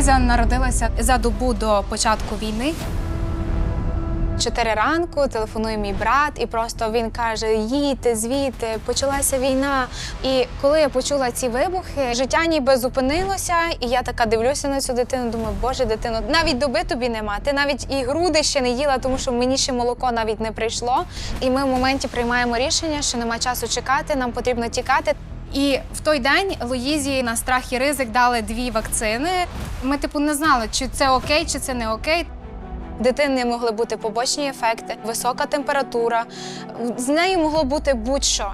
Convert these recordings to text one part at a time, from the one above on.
Луїза народилася за добу до початку війни. Чотири ранку телефонує мій брат, і просто він каже: їдьте звідти, почалася війна. І коли я почула ці вибухи, життя ніби зупинилося, і я така дивлюся на цю дитину. Думаю, боже, дитино, навіть доби тобі нема. Ти навіть і груди ще не їла, тому що мені ще молоко навіть не прийшло. І ми в моменті приймаємо рішення, що нема часу чекати, нам потрібно тікати. І в той день Луїзі на страх і ризик дали дві вакцини. Ми, типу, не знали, чи це окей, чи це не окей. Дитини могли бути побочні ефекти, висока температура. З нею могло бути будь-що.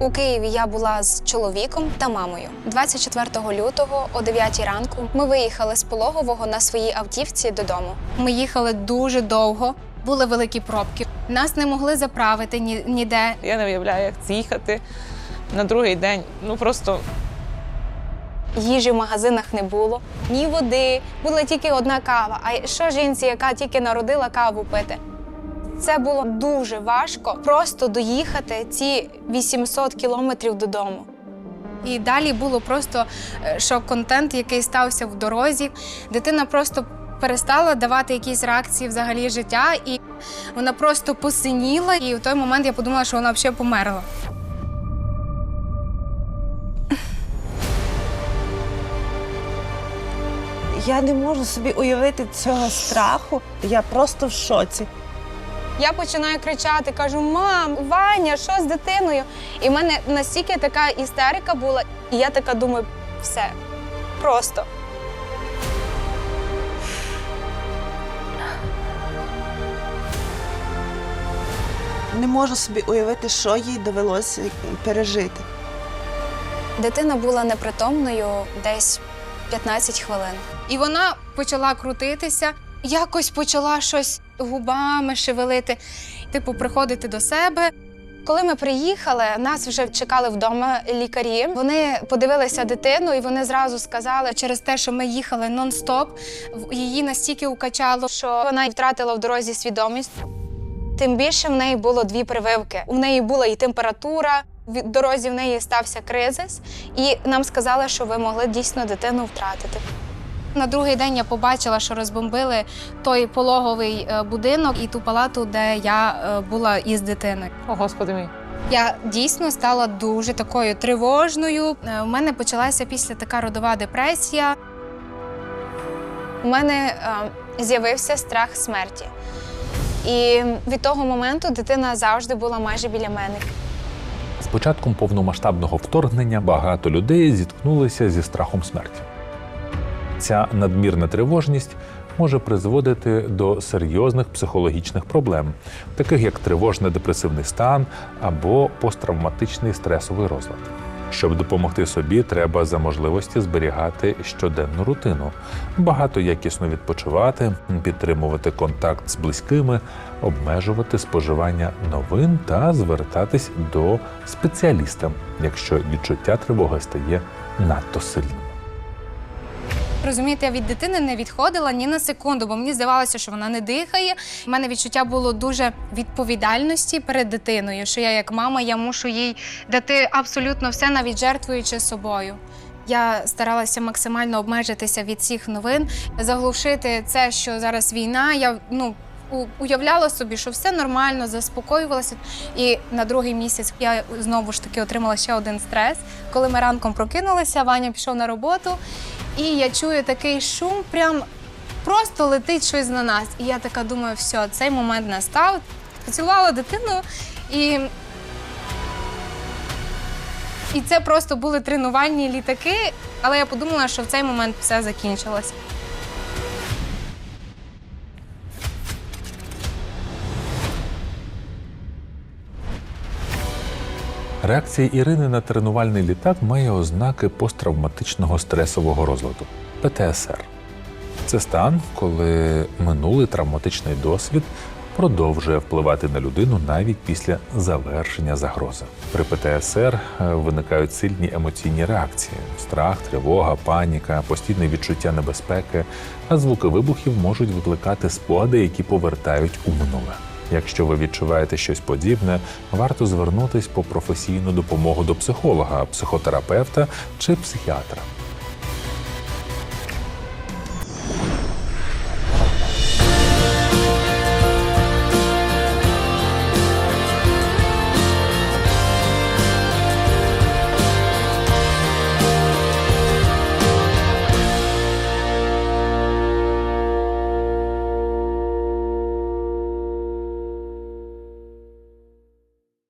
У Києві я була з чоловіком та мамою. 24 лютого о 9 ранку ми виїхали з пологового на своїй автівці додому. Ми їхали дуже довго, були великі пробки. Нас не могли заправити ні, ніде. Я не уявляю, як з'їхати на другий день. Ну просто Їжі в магазинах не було, ні води, була тільки одна кава. А що жінці, яка тільки народила каву пити? Це було дуже важко просто доїхати ці 800 кілометрів додому. І далі було просто е, шок-контент, який стався в дорозі. Дитина просто перестала давати якісь реакції взагалі життя, і вона просто посиніла. І в той момент я подумала, що вона взагалі померла. Я не можу собі уявити цього страху. Я просто в шоці. Я починаю кричати, кажу: мам, Ваня, що з дитиною? І в мене настільки така істерика була, і я така думаю, все, просто. Не можу собі уявити, що їй довелося пережити. Дитина була непритомною десь 15 хвилин. І вона почала крутитися, якось почала щось губами шевелити, типу, приходити до себе. Коли ми приїхали, нас вже чекали вдома лікарі. Вони подивилися дитину, і вони зразу сказали, через те, що ми їхали нон-стоп, її настільки укачало, що вона втратила в дорозі свідомість. Тим більше в неї було дві прививки. У неї була і температура, в дорозі в неї стався кризис, і нам сказали, що ви могли дійсно дитину втратити. На другий день я побачила, що розбомбили той пологовий е, будинок і ту палату, де я е, була із дитиною. о господи мій. Я дійсно стала дуже такою тривожною. Е, У мене почалася після така родова депресія. У мене е, з'явився страх смерті. І від того моменту дитина завжди була майже біля мене. Початком повномасштабного вторгнення багато людей зіткнулися зі страхом смерті. Ця надмірна тривожність може призводити до серйозних психологічних проблем, таких як тривожно-депресивний стан або посттравматичний стресовий розлад. Щоб допомогти собі, треба за можливості зберігати щоденну рутину, багато якісно відпочивати, підтримувати контакт з близькими, обмежувати споживання новин та звертатись до спеціаліста, якщо відчуття тривоги стає надто сильним. Розумієте, я від дитини не відходила ні на секунду, бо мені здавалося, що вона не дихає. У мене відчуття було дуже відповідальності перед дитиною, що я як мама я мушу їй дати абсолютно все, навіть жертвуючи собою. Я старалася максимально обмежитися від цих новин, заглушити це, що зараз війна. Я ну уявляла собі, що все нормально, заспокоювалася. І на другий місяць я знову ж таки отримала ще один стрес. Коли ми ранком прокинулися, Ваня пішов на роботу, і я чую такий шум, прям просто летить щось на нас. І я така думаю, все, цей момент настав. Поцілувала дитину і. І це просто були тренувальні літаки, але я подумала, що в цей момент все закінчилось. Реакція Ірини на тренувальний літак має ознаки посттравматичного стресового розладу ПТСР. Це стан, коли минулий травматичний досвід продовжує впливати на людину навіть після завершення загрози. При ПТСР е, виникають сильні емоційні реакції: страх, тривога, паніка, постійне відчуття небезпеки, а звуки вибухів можуть викликати спогади, які повертають у минуле. Якщо ви відчуваєте щось подібне, варто звернутись по професійну допомогу до психолога, психотерапевта чи психіатра.